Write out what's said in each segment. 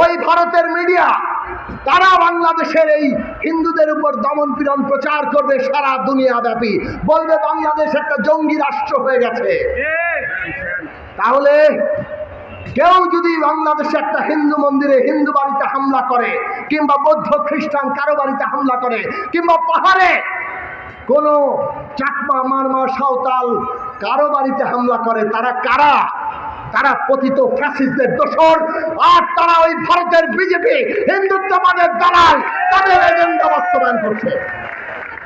ওই ভারতের মিডিয়া, তারা বাংলাদেশের এই হিন্দুদের উপর দমন পীড়ন প্রচার করবে সারা দুনিয়া ব্যাপী। বলবে, বাংলাদেশ একটা জঙ্গি রাষ্ট্র হয়ে গেছে। তাহলে কেউ যদি বাংলাদেশে একটা হিন্দু মন্দিরে হিন্দু বাড়িতে হামলা করে, কিংবা বৌদ্ধ খ্রিস্টান কারও বাড়িতে হামলা করে, কিংবা পাহাড়ে কোনো চাকমা, মারমা, সাঁওতাল কারও বাড়িতে হামলা করে, তারা কারা? তারা পতিত ফ্যাসিস্টদের দোষর, আর তারা ওই ভারতের বিজেপি হিন্দুত্ববাদের দালাল, তাদের এজেন্ডা বাস্তবায়ন করছে।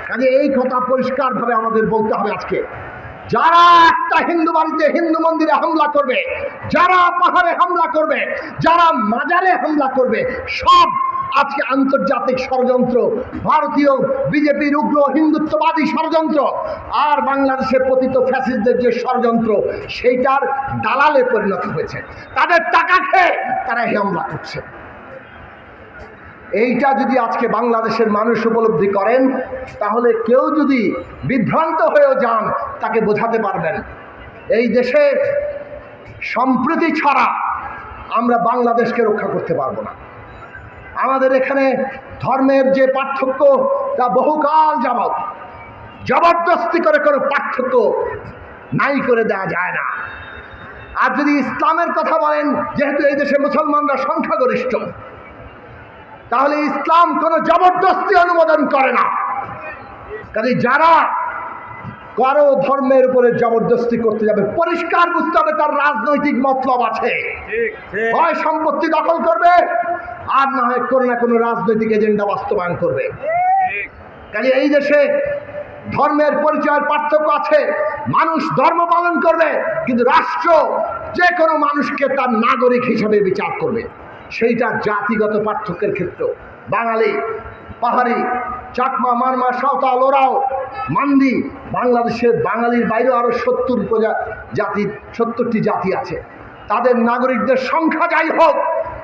কাজে এই কথা পরিষ্কারভাবে আমাদের বলতে হবে আজকে। যারা একটা হিন্দু বাড়িতে হিন্দু মন্দিরে হামলা করবে, যারা পাহাড়ে হামলা করবে, যারা মাজারে হামলা করবে, সব আজকে আন্তর্জাতিক ষড়যন্ত্র, ভারতীয় বিজেপির উগ্র হিন্দুত্ববাদী ষড়যন্ত্র আর বাংলাদেশের পতিত ফ্যাসিস্টদের যে ষড়যন্ত্র, সেইটার দালালে পরিণত হয়েছে। তাদের টাকা খেয়ে তারা হামলা করছে। এইটা যদি আজকে বাংলাদেশের মানুষ উপলব্ধি করেন, তাহলে কেউ যদি বিভ্রান্ত হয়েও যান, তাকে বোঝাতে পারবেন। এই দেশে সম্প্রীতি ছাড়া আমরা বাংলাদেশকে রক্ষা করতে পারব না। আমাদের এখানে ধর্মের যে পার্থক্য, তা বহুকাল যাবৎ জবরদস্তি করে কোনো পার্থক্য নাই করে দেওয়া যায় না। আর যদি ইসলামের কথা বলেন, যেহেতু এই দেশে মুসলমানরা সংখ্যাগরিষ্ঠ, তাহলে ইসলাম কোনো জবরদস্তি অনুমোদন করে না। কাজে যারা কারও ধর্মের উপরে জবরদস্তি করতে যাবে। পরিষ্কার বুঝতে হবে তার রাজনৈতিক মতলব আছে। হয় সম্পত্তি দখল করবে আর না হয় কোনো না কোনো রাজনৈতিক এজেন্ডা বাস্তবায়ন করবে। কাজে এই দেশে ধর্মের পরিচয়ের পার্থক্য আছে। মানুষ ধর্ম পালন করবে কিন্তু রাষ্ট্র যে কোনো মানুষকে তার নাগরিক হিসেবে বিচার করবে। সেইটা জাতিগত পার্থক্যের ক্ষেত্র। বাঙালি পাহাড়ি চাকমা, মারমা, সাঁওতাল, ওরাও মান্দি। বাংলাদেশের বাঙালির বাইরেও আরও সত্তর প্রজা জাতির সত্তরটি জাতি আছে। তাদের নাগরিকদের সংখ্যা যাই হোক,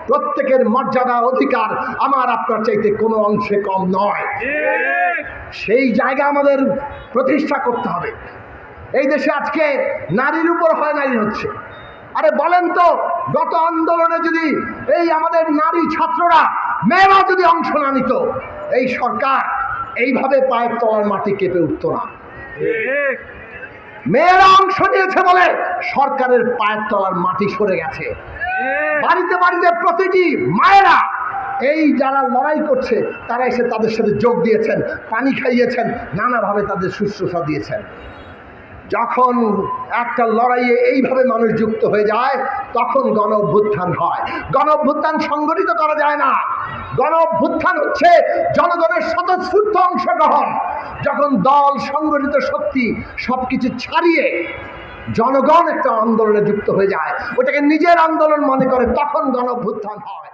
প্রত্যেকের মর্যাদা, অধিকার আমার আপনার চাইতে কোনো অংশে কম নয়। সেই জায়গা আমাদের প্রতিষ্ঠা করতে হবে। এই দেশে আজকে নারীর উপর হয়, নারী হচ্ছে। আরে বলেন তো, গত আন্দোলনে যদি এই আমাদের নারী ছাত্ররা, মেয়েরা যদি অংশ না নিত, এই সরকার এইভাবে পায়ের তলার মাটি কেঁপে উঠত না। মেয়েরা অংশ নিয়েছে বলে সরকারের পায়ের তলার মাটি সরে গেছে। বাড়িতে বাড়িতে প্রতিটি মায়েরা এই যারা লড়াই করছে তারা এসে তাদের সাথে যোগ দিয়েছেন পানি খাইয়েছেন নানাভাবে তাদের শুশ্রূষা দিয়েছেন। যখন একটা লড়াইয়ে এইভাবে মানুষ যুক্ত হয়ে যায়, তখন গণ অভ্যুত্থান হয়। গণ অভ্যুত্থান সংগঠিত করা যায় না। গণ অভ্যুত্থান হচ্ছে জনগণের স্বতঃস্ফূর্ত অংশগ্রহণ। যখন দল, সংগঠিত শক্তি সব কিছু ছাড়িয়ে জনগণ একটা আন্দোলনে যুক্ত হয়ে যায়, ওটাকে নিজের আন্দোলন মনে করে, তখন গণ অভ্যুত্থান হয়।